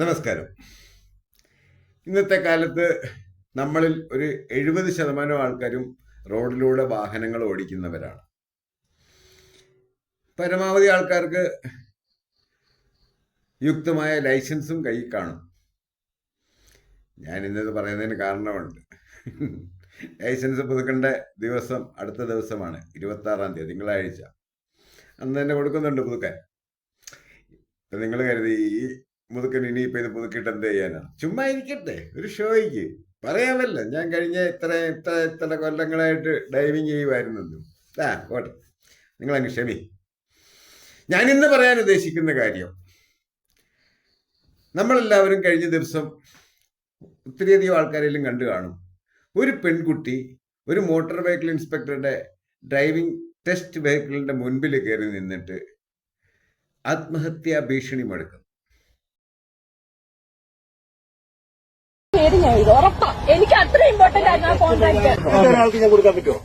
നമസ്കാരം. ഇന്നത്തെ കാലത്ത് നമ്മളിൽ ഒരു എഴുപത് ശതമാനം ആൾക്കാരും റോഡിലൂടെ വാഹനങ്ങൾ ഓടിക്കുന്നവരാണ്. പരമാവധി ആൾക്കാർക്ക് യുക്തമായ ലൈസൻസും കൈ കാണും. ഞാൻ ഇന്നത് പറയുന്നതിന് കാരണമുണ്ട്. ലൈസൻസ് പുതുക്കേണ്ട ദിവസം അടുത്ത ദിവസമാണ് ഇരുപത്തി ആറാം തീയതി തിങ്കളാഴ്ച. അന്ന് തന്നെ കൊടുക്കുന്നുണ്ട് പുതുക്കാൻ. നിങ്ങൾ കരുതി ഈ മുതുക്കൻ ഇനിയിപ്പോൾ ഇത് പുതുക്കിയിട്ട് എന്ത് ചെയ്യാനാണ് ചുമ്മാ ഇരിക്കട്ടെ ഒരു ഷോയ്ക്ക്. പറയാമല്ലോ ഞാൻ കഴിഞ്ഞ ഇത്ര ഇത്ര ഇത്ര കൊല്ലങ്ങളായിട്ട് ഡൈവിങ് ചെയ്യുമായിരുന്നല്ലോ ആ നിങ്ങൾ നിങ്ങളങ്ങ് ക്ഷമി. ഞാൻ ഇന്ന് പറയാൻ ഉദ്ദേശിക്കുന്ന കാര്യം നമ്മളെല്ലാവരും കഴിഞ്ഞ ദിവസം ഒത്തിരിയധികം ആൾക്കാരെല്ലാം കണ്ടു കാണും. ഒരു പെൺകുട്ടി ഒരു മോട്ടോർ വെഹിക്കിൾ ഇൻസ്പെക്ടറുടെ ഡ്രൈവിംഗ് ടെസ്റ്റ് വെഹിക്കിളിന്റെ മുൻപിൽ കയറി നിന്നിട്ട് ആത്മഹത്യാ ഭീഷണി മുഴക്കും പേര് ഞാൻ എഴുതും. ഉറപ്പാ. എനിക്ക് അത്ര ഇമ്പോർട്ടന്റ് ആയിരുന്നു ആ കോൺട്രാക്ട് ഒരാൾക്ക് ഞാൻ കൊടുക്കാൻ പറ്റുമോ?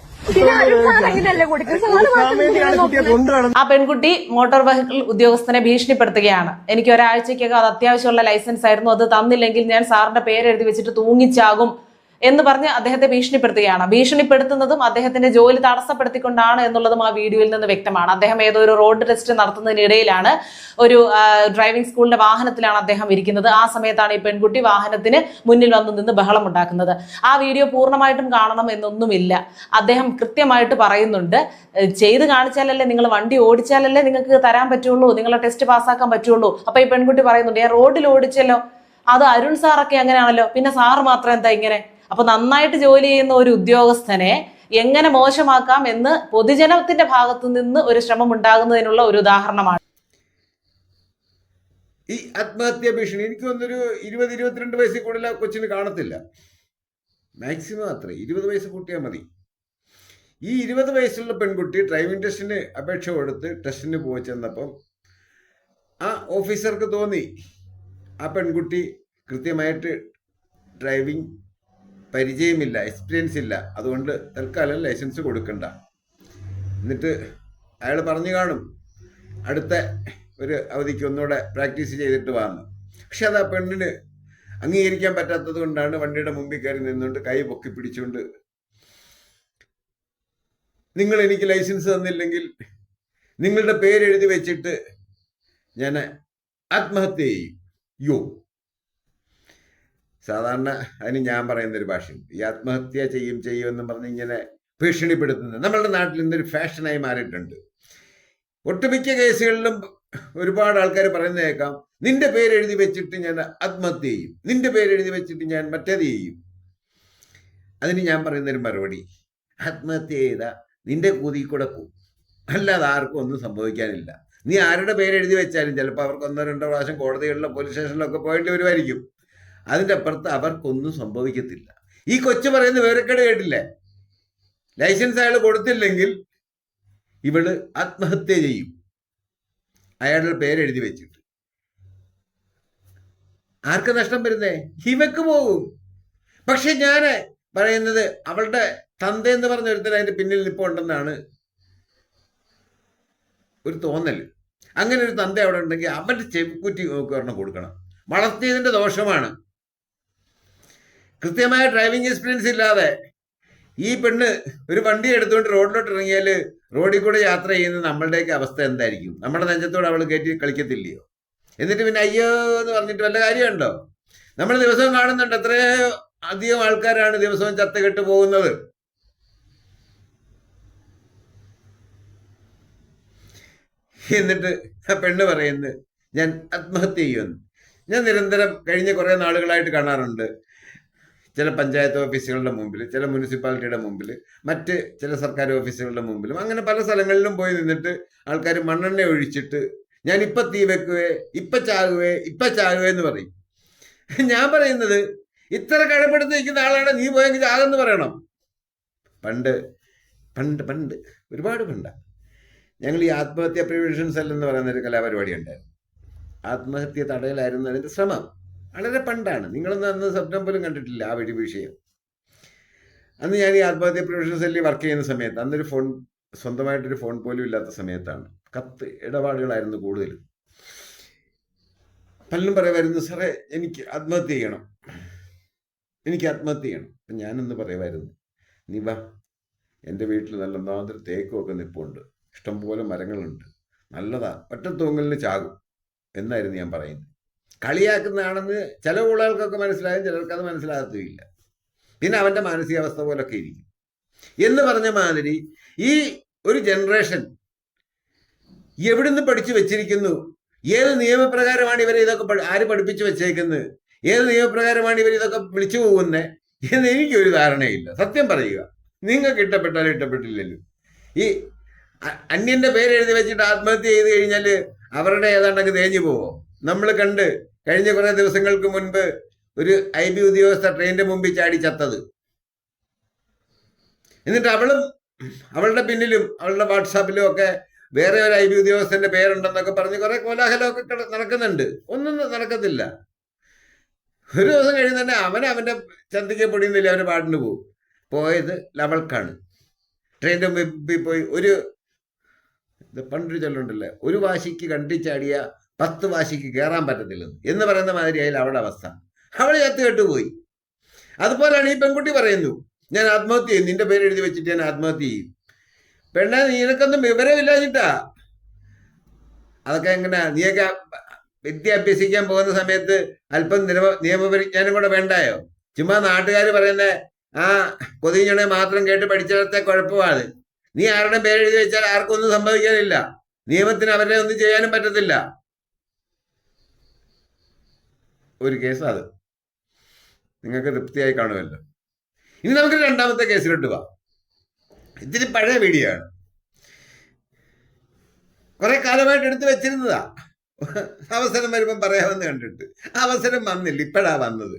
ആ പെൺകുട്ടി മോട്ടോർ വെഹിക്കിൾ ഉദ്യോഗസ്ഥനെ ഭീഷണിപ്പെടുത്തുകയാണ്. എനിക്ക് ഒരാഴ്ചയ്ക്കകം അത് അത്യാവശ്യമുള്ള ലൈസൻസ് ആയിരുന്നു. അത് തന്നില്ലെങ്കിൽ ഞാൻ സാറിന്റെ പേരെഴുതി വെച്ചിട്ട് തൂങ്ങിച്ചാകും. എന്ന് പറഞ്ഞ് അദ്ദേഹത്തെ ഭീഷണിപ്പെടുത്തുകയാണ്. ഭീഷണിപ്പെടുത്തുന്നതും അദ്ദേഹത്തിന്റെ ജോലി തടസ്സപ്പെടുത്തിക്കൊണ്ടാണ് എന്നുള്ളതും ആ വീഡിയോയിൽ നിന്ന് വ്യക്തമാണ്. അദ്ദേഹം ഏതോ ഒരു റോഡ് ടെസ്റ്റ് നടത്തുന്നതിനിടയിലാണ് ഒരു ഡ്രൈവിംഗ് സ്കൂളിന്റെ വാഹനത്തിലാണ് അദ്ദേഹം ഇരിക്കുന്നത്. ആ സമയത്താണ് ഈ പെൺകുട്ടി വാഹനത്തിന് മുന്നിൽ വന്നു നിന്ന് ബഹളം ഉണ്ടാക്കുന്നത്. ആ വീഡിയോ പൂർണമായിട്ടും കാണണം എന്നൊന്നുമില്ല. അദ്ദേഹം കൃത്യമായിട്ട് പറയുന്നുണ്ട്. "ഏഹ് ചെയ്ത് കാണിച്ചാലല്ലേ നിങ്ങൾ വണ്ടി ഓടിച്ചാലല്ലേ നിങ്ങൾക്ക് തരാൻ പറ്റുള്ളൂ നിങ്ങളെ ടെസ്റ്റ് പാസ്സാക്കാൻ പറ്റുള്ളൂ. അപ്പൊ ഈ പെൺകുട്ടി പറയുന്നുണ്ട് ഞാൻ റോഡിൽ ഓടിച്ചല്ലോ. അത് അരുൺ സാറൊക്കെ അങ്ങനെയാണല്ലോ. പിന്നെ സാറ് മാത്രം എന്താ ഇങ്ങനെ? അപ്പൊ നന്നായിട്ട് ജോലി ചെയ്യുന്ന ഒരു ഉദ്യോഗസ്ഥനെ എങ്ങനെ മോശമാക്കാം എന്ന് പൊതുജനത്തിന്റെ ഭാഗത്തു നിന്ന് ഒരു ശ്രമം ഉണ്ടാകുന്നതിനുള്ള ഒരു ഉദാഹരണമാണ്. ഈ ആത്മഹത്യ ഭീഷണി എനിക്ക് തോന്നുന്നൊരു ഇരുപത് ഇരുപത്തിരണ്ട് വയസ്സിൽ കൂടുതൽ കൊച്ചിന് കാണത്തില്ല. മാക്സിമം അത്ര ഇരുപത് വയസ്സ് കൂട്ടിയാൽ മതി. ഈ ഇരുപത് വയസ്സുള്ള പെൺകുട്ടി ഡ്രൈവിംഗ് ടെസ്റ്റിന് അപേക്ഷ കൊടുത്ത് ടെസ്റ്റിന് പോയി ചെന്നപ്പം ആ ഓഫീസർക്ക് തോന്നി ആ പെൺകുട്ടി കൃത്യമായിട്ട് ഡ്രൈവിംഗ് പരിചയമില്ല എക്സ്പീരിയൻസ് ഇല്ല. അതുകൊണ്ട് തൽക്കാലം ലൈസൻസ് കൊടുക്കണ്ട. എന്നിട്ട് അയാൾ പറഞ്ഞു കാണും അടുത്ത ഒരു അവധിക്ക് ഒന്നുകൂടെ പ്രാക്ടീസ് ചെയ്തിട്ട് വന്നു. പക്ഷെ അത് ആ പെണ്ണിന് അംഗീകരിക്കാൻ പറ്റാത്തത് കൊണ്ടാണ് വണ്ടിയുടെ മുമ്പിൽ കയറി നിന്നുകൊണ്ട് കൈ പൊക്കി പിടിച്ചുകൊണ്ട് നിങ്ങൾ എനിക്ക് ലൈസൻസ് തന്നില്ലെങ്കിൽ നിങ്ങളുടെ പേരെഴുതി വെച്ചിട്ട് ഞാൻ ആത്മഹത്യ ചെയ്യും. യോ സാധാരണ അതിന് ഞാൻ പറയുന്ന ഒരു ഭാഷയുണ്ട് ഈ ആത്മഹത്യ ചെയ്യും ചെയ്യും എന്ന് പറഞ്ഞ് ഇങ്ങനെ ഭീഷണിപ്പെടുത്തുന്നത് നമ്മളുടെ നാട്ടിൽ ഇന്നൊരു ഫാഷനായി മാറിയിട്ടുണ്ട്. ഒട്ടുമിക്ക കേസുകളിലും ഒരുപാട് ആൾക്കാർ പറയുന്ന കേൾക്കാം നിന്റെ പേര് എഴുതി വെച്ചിട്ട് ഞാൻ ആത്മഹത്യ ചെയ്യും നിന്റെ പേര് എഴുതി വെച്ചിട്ട് ഞാൻ മറ്റേത് ചെയ്യും. അതിന് ഞാൻ പറയുന്നൊരു മറുപടി ആത്മഹത്യ ചെയ്ത നിന്റെ കൂതി കൂടെ പോവും. അല്ലാതെ ആർക്കും ഒന്നും സംഭവിക്കാനില്ല. നീ ആരുടെ പേര് എഴുതി വെച്ചാലും ചിലപ്പോൾ അവർക്ക് ഒന്നോ രണ്ടോ പ്രാവശ്യം കോടതികളിലോ പോലീസ് സ്റ്റേഷനിലോ ഒക്കെ പോയിട്ട് വരുമായിരിക്കും. അതിന്റെ അപ്പുറത്ത് അവർക്കൊന്നും സംഭവിക്കത്തില്ല. ഈ കൊച്ചു പറയുന്ന വിവരക്കേട് കേട്ടില്ലേ? ലൈസൻസ് അയാൾ കൊടുത്തില്ലെങ്കിൽ ഇവൾ ആത്മഹത്യ ചെയ്യും. അയാളുടെ പേരെഴുതി വെച്ചിട്ട്. ആർക്ക് നഷ്ടം വരുന്നേ? ഹിമയ്ക്ക് പോകും പക്ഷെ ഞാൻ പറയുന്നത് അവളുടെ തന്ത എന്ന് പറഞ്ഞ ഒരുത്തൻ അതിന്റെ പിന്നിൽ നിപ്പുണ്ടെന്നാണ് ഒരു തോന്നൽ അങ്ങനെ ഒരു തന്ത അവിടെ ഉണ്ടെങ്കിൽ അവന്റെ ചെവിക്കുറ്റി ഒരെണ്ണം കൊടുക്കണം. വളർത്തിയതിന്റെ ദോഷമാണ്. കൃത്യമായ ഡ്രൈവിംഗ് എക്സ്പീരിയൻസ് ഇല്ലാതെ ഈ പെണ്ണ് ഒരു വണ്ടി എടുത്തുകൊണ്ട് റോഡിലോട്ട് ഇറങ്ങിയാൽ റോഡിൽ കൂടെ യാത്ര ചെയ്യുന്ന നമ്മളുടെയൊക്കെ അവസ്ഥ എന്തായിരിക്കും? നമ്മുടെ നെഞ്ചത്തോട് അവൾ കയറ്റി കളിക്കത്തില്ലയോ? എന്നിട്ട് പിന്നെ അയ്യോ എന്ന് പറഞ്ഞിട്ട് വല്ല കാര്യമുണ്ടോ? നമ്മൾ ദിവസവും കാണുന്നുണ്ട് എത്രയോ അധികം ആൾക്കാരാണ് ദിവസവും ചത്തകെട്ട് പോകുന്നത്. എന്നിട്ട് ആ പെണ്ണ് പറയുന്നത് ഞാൻ ആത്മഹത്യ ചെയ്യുമെന്ന്. ഞാൻ നിരന്തരം കഴിഞ്ഞ കുറേ നാളുകളായിട്ട് കാണാറുണ്ട്. ചില പഞ്ചായത്ത് ഓഫീസുകളുടെ മുമ്പിൽ ചില മുനിസിപ്പാലിറ്റിയുടെ മുമ്പിൽ മറ്റ് ചില സർക്കാർ ഓഫീസുകളുടെ മുമ്പിലും അങ്ങനെ പല സ്ഥലങ്ങളിലും പോയി നിന്നിട്ട് ആൾക്കാർ മണ്ണെണ്ണ ഒഴിച്ചിട്ട് ഞാൻ ഇപ്പൊ തീ വെക്കുവേ ഇപ്പൊ ചാകുവേ ഇപ്പൊ ചാകുവേ എന്ന് പറയും. ഞാൻ പറയുന്നത് ഇത്ര കഴപ്പെടുത്ത് നിൽക്കുന്ന ആളാണ് നീ പോയെങ്കിൽ ചാകെന്ന് പറയണം. പണ്ട് പണ്ട് പണ്ട് ഒരുപാട് പണ്ട. ഞങ്ങൾ ഈ ആത്മഹത്യ പ്രിവെൻഷൻ സെൽ എന്ന് പറയുന്ന ഒരു കലാപരിപാടി ഉണ്ടായിരുന്നു. ആത്മഹത്യ തടയലായിരുന്നു അതിന്റെ ശ്രമം. വളരെ പണ്ടാണ്. നിങ്ങളൊന്നും അന്ന് സ്വപ്നം പോലും കണ്ടിട്ടില്ല ആ വഴി വിഷയം. അന്ന് ഞാൻ ഈ ആത്മഹത്യ പ്രൊഫഷൻ സെല്ലിൽ വർക്ക് ചെയ്യുന്ന സമയത്ത് അന്നൊരു ഫോൺ സ്വന്തമായിട്ടൊരു ഫോൺ പോലും ഇല്ലാത്ത സമയത്താണ്. കത്ത് ഇടപാടുകളായിരുന്നു കൂടുതൽ പലരും പറയുമായിരുന്നു സാറേ എനിക്ക് ആത്മഹത്യ ചെയ്യണം. എനിക്ക് ആത്മഹത്യ ചെയ്യണം. അപ്പം ഞാനൊന്ന് പറയുമായിരുന്നു നീ വാ. എന്റെ വീട്ടിൽ നല്ല ഒന്നാമതൊരു തേക്കുമൊക്കെ നിപ്പുണ്ട്. ഇഷ്ടംപോലെ മരങ്ങളുണ്ട്. നല്ലതാ. ഒറ്റത്തൂങ്ങലിന് ചാകും. എന്നായിരുന്നു ഞാൻ പറയുന്നത്. കളിയാക്കുന്നതാണെന്ന് ചില ഊളുകൾക്കൊക്കെ മനസ്സിലാകും ചിലർക്ക് അത് മനസ്സിലാകത്തുമില്ല. പിന്നെ അവന്റെ മാനസികാവസ്ഥ പോലൊക്കെ ഇരിക്കും. എന്ന് പറഞ്ഞ മാതിരി ഈ ഒരു ജനറേഷൻ എവിടുന്ന് പഠിച്ചു വെച്ചിരിക്കുന്നു? ഏത് നിയമപ്രകാരമാണ് ഇവരെ ഇതൊക്കെ ആര് പഠിപ്പിച്ചു വെച്ചേക്കുന്നത് ഏത് നിയമപ്രകാരമാണ് ഇവർ ഇതൊക്കെ വിളിച്ചു പോകുന്നത് എന്ന് എനിക്കൊരു ധാരണയില്ല. സത്യം പറയുക. നിങ്ങൾക്ക് ഇഷ്ടപ്പെട്ടാലും ഇഷ്ടപ്പെട്ടില്ലല്ലോ. ഈ അന്യന്റെ പേരെഴുതി വെച്ചിട്ട് ആത്മഹത്യ ചെയ്ത് കഴിഞ്ഞാൽ അവരുടെ ഏതാണ്ടൊക്കെ തേഞ്ഞു പോവോ? നമ്മൾ കണ്ട് കഴിഞ്ഞ കുറെ ദിവസങ്ങൾക്ക് മുൻപ് ഒരു ഐ ബി ഉദ്യോഗസ്ഥ ട്രെയിനിന്റെ മുമ്പിൽ ചാടി ചത്തത്. എന്നിട്ട് അവളും അവളുടെ പിന്നിലും അവളുടെ വാട്സാപ്പിലും ഒക്കെ വേറെ ഒരു ഐ ബി ഉദ്യോഗസ്ഥന്റെ പേരുണ്ടെന്നൊക്കെ പറഞ്ഞ് കുറെ കോലാഹലമൊക്കെ നടക്കുന്നുണ്ട്. ഒന്നും നടക്കത്തില്ല. ഒരു ദിവസം കഴിഞ്ഞ് തന്നെ അവൻ അവന്റെ ചന്തിക്ക് പൊടിയുന്നില്ല അവന് പാട്ടിന് പോകും. പോയത് ലവൾക്കാണ്. ട്രെയിനിന്റെ മുമ്പിൽ പോയി ഒരു പണ്ടൊരു ചൊല്ലുണ്ടല്ലേ? ഒരു വാശിക്ക് കണ്ടിച്ചാടിയ പത്ത് വാശിക്ക് കയറാൻ പറ്റത്തില്ലെന്ന് എന്ന്. പറയുന്ന മാതിരിയായാലും അവളുടെ അവസ്ഥ. അവൾ ചത്ത് കെട്ടുപോയി. അതുപോലെയാണ് ഈ പെൺകുട്ടി പറയുന്നു. ഞാൻ ആത്മഹത്യ ചെയ്യും. നിന്റെ പേര് എഴുതി വെച്ചിട്ട് ഞാൻ ആത്മഹത്യ ചെയ്യും. പെണ്ണെ നിനക്കൊന്നും വിവരമില്ലാഞ്ഞിട്ടാ. അതൊക്കെ എങ്ങനെ നീയൊക്കെ വിദ്യ അഭ്യസിക്കാൻ പോകുന്ന സമയത്ത് അല്പം നിയമ നിയമപരിജ്ഞാനം കൂടെ വേണ്ടായോ? ചുമ്മാ നാട്ടുകാർ പറയുന്ന ആ കൊതിഞ്ഞുണെ മാത്രം കേട്ട് പഠിച്ചിടത്തെ കുഴപ്പമാണ്. നീ ആരുടെ പേരെഴുതി വെച്ചാൽ ആർക്കും ഒന്നും സംഭവിക്കാനില്ല. നിയമത്തിന് അവരെ ഒന്നും ചെയ്യാനും പറ്റത്തില്ല. ഒരു കേസ് അത്. നിങ്ങൾക്ക് തൃപ്തിയായി കാണുമല്ലോ. ഇനി നമുക്ക് രണ്ടാമത്തെ കേസിലോട്ട് പോവാം ഇതിന് പഴയ വീഡിയോ ആണ് കുറെ കാലമായിട്ട് എടുത്തു വെച്ചിരുന്നതാ. അവസരം വരുമ്പം പറയാമെന്ന് കണ്ടിട്ട്. അവസരം വന്നില്ല. ഇപ്പോഴാ വന്നത്.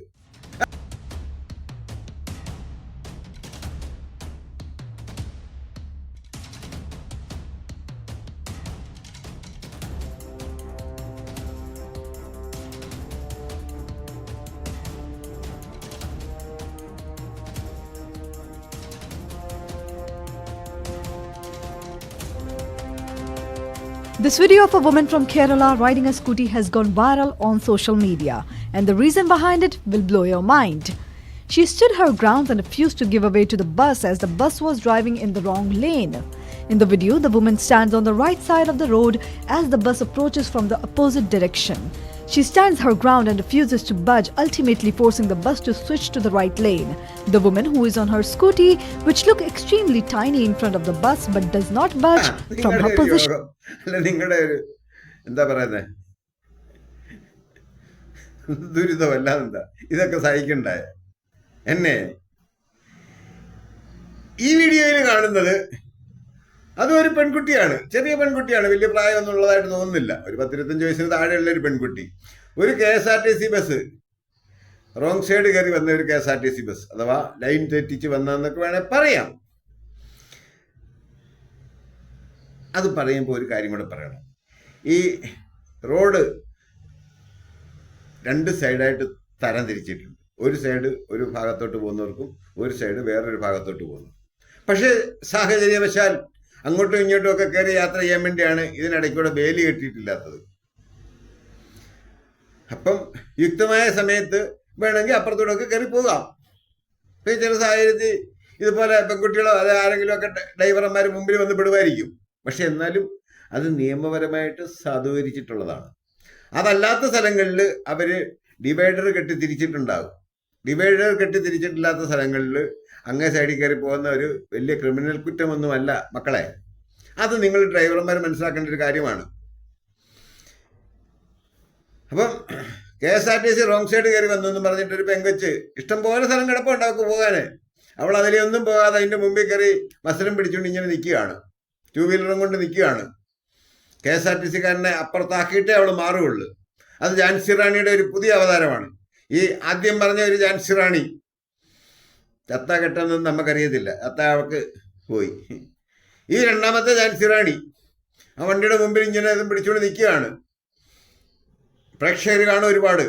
This video of a woman from Kerala riding a scooty has gone viral on social media, and the reason behind it will blow your mind. She stood her ground and refused to give away to the bus as the bus was driving in the wrong lane. In the video, the woman stands on the right side of the road as the bus approaches from the opposite direction. She stands her ground and refuses to budge, ultimately forcing the bus to switch to the right lane. The woman, who is on her scooty, which look extremely tiny in front of the bus but does not budge from her position. നിങ്ങളുടെ ഒരു എന്താ പറയുന്നത് ദുരിതമല്ല എന്താ ഇതൊക്കെ സഹിക്കണ്ടായ എന്നെ ഈ വീഡിയോയിൽ കാണുന്നത് അതും ഒരു പെൺകുട്ടിയാണ്. ചെറിയ പെൺകുട്ടിയാണ്. വലിയ പ്രായം എന്നുള്ളതായിട്ട് തോന്നുന്നില്ല. ഒരു പത്തിരുപത്തഞ്ച് വയസ്സിന് താഴെയുള്ള ഒരു പെൺകുട്ടി. ഒരു K S R T C bus. Wrong side കയറി വന്ന ഒരു K S R T C bus. അഥവാ ലൈൻ തെറ്റിച്ച് വന്നതെന്നൊക്കെ വേണേൽ പറയാം. അത് പറയുമ്പോൾ ഒരു കാര്യം കൂടെ പറയണം. ഈ റോഡ് രണ്ട് സൈഡായിട്ട് തരം തിരിച്ചിട്ടുണ്ട്. ഒരു സൈഡ് ഒരു ഭാഗത്തോട്ട് പോകുന്നവർക്കും ഒരു സൈഡ് വേറൊരു ഭാഗത്തോട്ട് പോകുന്നു. പക്ഷേ സാഹചര്യവശാൽ അങ്ങോട്ടും ഇങ്ങോട്ടും ഒക്കെ കയറി യാത്ര ചെയ്യാൻ വേണ്ടിയാണ് ഇതിനിടയ്ക്കൂടെ വേലി കെട്ടിയിട്ടില്ലാത്തത്. അപ്പം യുക്തമായ സമയത്ത് വേണമെങ്കിൽ അപ്പുറത്തൂടെ ഒക്കെ കയറി പോകാം. ഇപ്പം ചില സാഹചര്യത്തിൽ ഇതുപോലെ പെൺകുട്ടികളോ അത് ആരെങ്കിലും ഒക്കെ ഡ്രൈവർമാർ മുമ്പിൽ വന്ന് പെടുമായിരിക്കും. പക്ഷെ എന്നാലും അത് നിയമപരമായിട്ട് സാധൂകരിച്ചിട്ടുള്ളതാണ്. അതല്ലാത്ത സ്ഥലങ്ങളിൽ അവർ ഡിവൈഡർ കെട്ടി തിരിച്ചിട്ടുണ്ടാകും ഡിവൈഡർ കെട്ടി തിരിച്ചിട്ടില്ലാത്ത സ്ഥലങ്ങളിൽ അങ്ങേ സൈഡിൽ കയറി പോകുന്ന ഒരു വലിയ ക്രിമിനൽ കുറ്റമൊന്നുമല്ല മക്കളെ. അത് നിങ്ങൾ ഡ്രൈവർമാർ മനസ്സിലാക്കേണ്ട ഒരു കാര്യമാണ്. അപ്പം K S R T C wrong side കയറി വന്നു എന്ന് പറഞ്ഞിട്ട് ഒരു പെങ്കൊച്ച് ഇഷ്ടംപോലെ സ്ഥലം കിടപ്പുണ്ട് അവൾക്ക് പോകാൻ അവൾ അതിലൊന്നും പോകാതെ അതിന്റെ മുമ്പിൽ കയറി മത്സരം പിടിച്ചുകൊണ്ട് ഇങ്ങനെ നിൽക്കുകയാണ്. ടൂ വീലറും കൊണ്ട് നിൽക്കുകയാണ്. കെ എസ് ആർ ടി സിക്കാരനെ അപ്പുറത്താക്കിയിട്ടേ അവൾ മാറുകയുള്ളൂ. അത് ജാൻസി റാണിയുടെ ഒരു പുതിയ അവതാരമാണ്. ഈ ആദ്യം പറഞ്ഞ ഒരു ജാൻസി റാണി ചത്ത കെട്ടെന്നൊന്നും നമുക്കറിയത്തില്ല. അത്ത അവൾക്ക് പോയി. ഈ രണ്ടാമത്തെ ജാൻസി റാണി ആ വണ്ടിയുടെ മുമ്പിൽ ഇങ്ങനെ ഇതും പിടിച്ചുകൊണ്ട് നിൽക്കുകയാണ്. പ്രേക്ഷകർ കാണും ഒരുപാട്.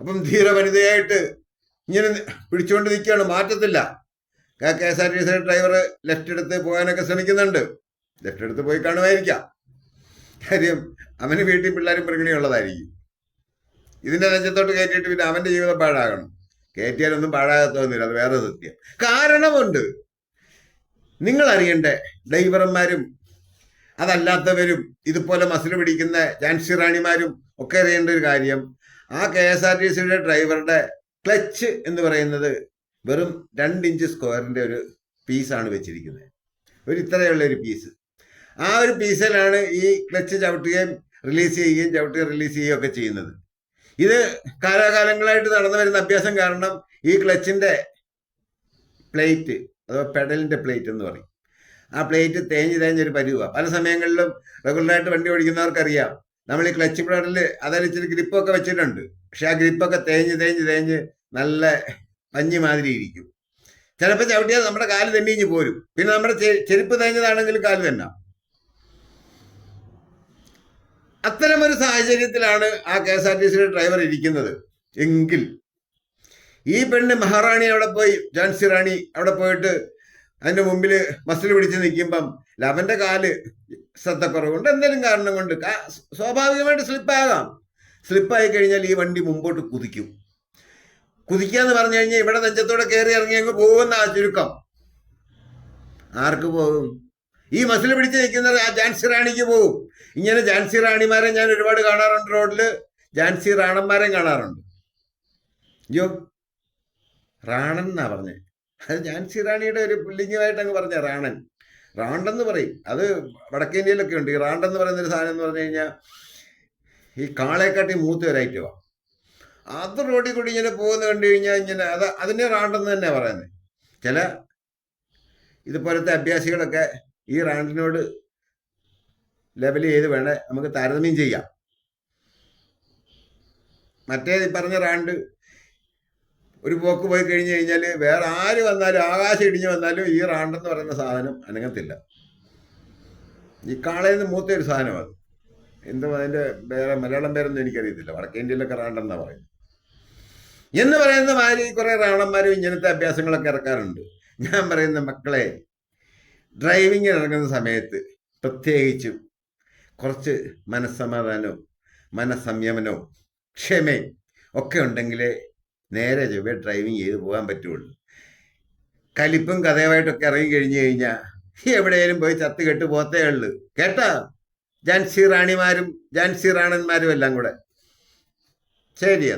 അപ്പം ധീര വനിതയായിട്ട് ഇങ്ങനെ പിടിച്ചുകൊണ്ട് നിൽക്കുകയാണ്. മാറ്റത്തില്ല. K S R T C driver left എടുത്ത് പോകാനൊക്കെ ശ്രമിക്കുന്നുണ്ട്. ലെഫ്റ്റ് എടുത്ത് പോയി കാണുമായിരിക്കാം. കാര്യം അവന് വീട്ടിൽ പിള്ളേരും പ്രകൃതിയുള്ളതായിരിക്കും ഇതിന്റെ നെഞ്ചത്തോട്ട് കയറ്റിയിട്ട് പിന്നെ അവന്റെ ജീവിതം പാഴാകണം. കയറ്റിയാലൊന്നും പാഴാകത്തൊന്നുമില്ല അത് വേറെ സത്യം. കാരണമുണ്ട്. നിങ്ങൾ അറിയണ്ടേ ഡ്രൈവർമാരും അതല്ലാത്തവരും ഇതുപോലെ മസിൽ പിടിക്കുന്ന ജാൻസി റാണിമാരും ഒക്കെ അറിയേണ്ട ഒരു കാര്യം ആ കെ എസ് ആർ ടി സിയുടെ ഡ്രൈവറുടെ ക്ലച്ച് എന്ന് പറയുന്നത് വെറും രണ്ട് ഇഞ്ച് സ്ക്വയറിന്റെ ഒരു പീസാണ് വെച്ചിരിക്കുന്നത്. ഒരു ഇത്രയുള്ള ഒരു പീസ്. ആ ഒരു പീസിലാണ് ഈ ക്ലച്ച് ചവിട്ടുകയും റിലീസ് ചെയ്യുകയും ചവിട്ടുകയും റിലീസ് ചെയ്യുകയും ഒക്കെ ചെയ്യുന്നത്. ഇത് കാലാകാലങ്ങളായിട്ട് നടന്നു വരുന്ന അഭ്യാസം കാരണം ഈ ക്ലച്ചിന്റെ പ്ലേറ്റ് അഥവാ പെഡലിന്റെ പ്ലേറ്റ് എന്ന് പറയും. ആ പ്ലേറ്റ് തേഞ്ഞ് തേഞ്ഞൊരു പരിവാ. പല സമയങ്ങളിലും റെഗുലറായിട്ട് വണ്ടി ഓടിക്കുന്നവർക്കറിയാം. നമ്മൾ ഈ ക്ലച്ച് പെഡലിൽ അതായത് ഇച്ചിരി ഗ്രിപ്പൊക്കെ വെച്ചിട്ടുണ്ട്. പക്ഷെ ആ ഗ്രിപ്പൊക്കെ തേഞ്ഞ് തേഞ്ഞ് തേഞ്ഞ് നല്ല പഞ്ഞി മാതിരി ഇരിക്കും. ചിലപ്പോൾ ചവിട്ടിയാൽ നമ്മുടെ കാൽ തെന്നിഞ്ഞ് പോരും. പിന്നെ നമ്മുടെ ചെരുപ്പ് തേഞ്ഞതാണെങ്കിലും കാൽ തന്നെ. അത്തരമൊരു സാഹചര്യത്തിലാണ് ആ കെ എസ് ആർ ടി സിയുടെ ഡ്രൈവർ ഇരിക്കുന്നത്. എങ്കിൽ ഈ പെണ്ണ് മഹാറാണി അവിടെ പോയി ജാൻസി റാണി അവിടെ പോയിട്ട് അതിന്റെ മുമ്പിൽ മസിൽ പിടിച്ച് നിൽക്കുമ്പം ലവന്റെ കാൽ ശ്രദ്ധക്കുറവുണ്ട്. എന്തെങ്കിലും കാരണം കൊണ്ട് സ്വാഭാവികമായിട്ട് സ്ലിപ്പാകാം. സ്ലിപ്പായി കഴിഞ്ഞാൽ ഈ വണ്ടി മുമ്പോട്ട് കുതിക്കും. കുതിക്കുക എന്ന് പറഞ്ഞു കഴിഞ്ഞാൽ ഇവിടെ നെഞ്ചത്തോടെ കയറി ഇറങ്ങി അങ്ങ് പോകുന്ന ആ ചുരുക്കം. ആർക്ക് പോകും? ഈ മസിൽ പിടിച്ച് നിൽക്കുന്നത് ആ ജാൻസി റാണിക്ക് പോകും. ഇങ്ങനെ ജാൻസി റാണിമാരെ ഞാൻ ഒരുപാട് കാണാറുണ്ട് റോഡിൽ. ജാൻസി റാണന്മാരെയും കാണാറുണ്ട്. അയ്യോ റാണൻ എന്നാ പറഞ്ഞത് അത് ജാൻസി റാണിയുടെ ഒരു പുല്ലിംഗമായിട്ട് അങ്ങ് പറഞ്ഞ റാണൻ. റാണ്ടെന്ന് പറയും. അത് വടക്കേ ഇന്ത്യയിലൊക്കെ ഉണ്ട്. ഈ റാണ്ടെന്ന് പറയുന്ന ഒരു സാധനം എന്ന് പറഞ്ഞു കഴിഞ്ഞാൽ ഈ കാളേക്കാട്ടി മൂത്ത ഒരു ഐറ്റമാണ് അത് റോഡിൽ കൂടി ഇങ്ങനെ പോകുന്ന കണ്ടു കഴിഞ്ഞാൽ ഇങ്ങനെ അത് അതിനെ റാണ്ടെന്ന് തന്നെ പറയുന്നത്. ചില ഇതുപോലത്തെ അഭ്യാസികളൊക്കെ ഈ റാണ്ടിനോട് ലെവൽ ചെയ്ത് വേണേ നമുക്ക് താരതമ്യം ചെയ്യാം. മറ്റേ പറഞ്ഞ റാണ്ട് ഒരു പോക്ക് പോയി കഴിഞ്ഞു കഴിഞ്ഞാൽ വേറെ ആര് വന്നാലും ആകാശം ഇടിഞ്ഞു വന്നാലും ഈ റാണ്ടെന്ന് പറയുന്ന സാധനം അനങ്ങത്തില്ല. ഈ കാളയിൽ നിന്ന് മൂത്ത ഒരു സാധനം അത്. എന്താ അതിന്റെ വേറെ മലയാളം പേരൊന്നും എനിക്കറിയത്തില്ല. വടക്കേ ഇന്ത്യയിലൊക്കെ റാണ്ടെന്നാ പറയുന്നത്. എന്ന് പറയുന്ന മാതിരി കുറെ റാണന്മാരും ഇങ്ങനത്തെ അഭ്യാസങ്ങളൊക്കെ ഇറക്കാറുണ്ട്. ഞാൻ പറയുന്ന മക്കളെ ഡ്രൈവിങ്ങിന് ഇറങ്ങുന്ന സമയത്ത് പ്രത്യേകിച്ചും കുറച്ച് മനസ്സമാധാനവും മനസ്സംയമനവും ക്ഷമയും ഒക്കെ ഉണ്ടെങ്കിലേ നേരെ ചൊവ്വേ ഡ്രൈവിങ് ചെയ്ത് പോകാൻ പറ്റുള്ളൂ. കലിപ്പും കഥയുമായിട്ടൊക്കെ ഇറങ്ങി കഴിഞ്ഞു കഴിഞ്ഞാൽ എവിടെയെങ്കിലും പോയി ചത്ത് കെട്ട് പോത്തേ ഉള്ളു. കേട്ടാ? ജാൻസി റാണിമാരും ജാൻസി റാണന്മാരും എല്ലാം കൂടെ. ശരി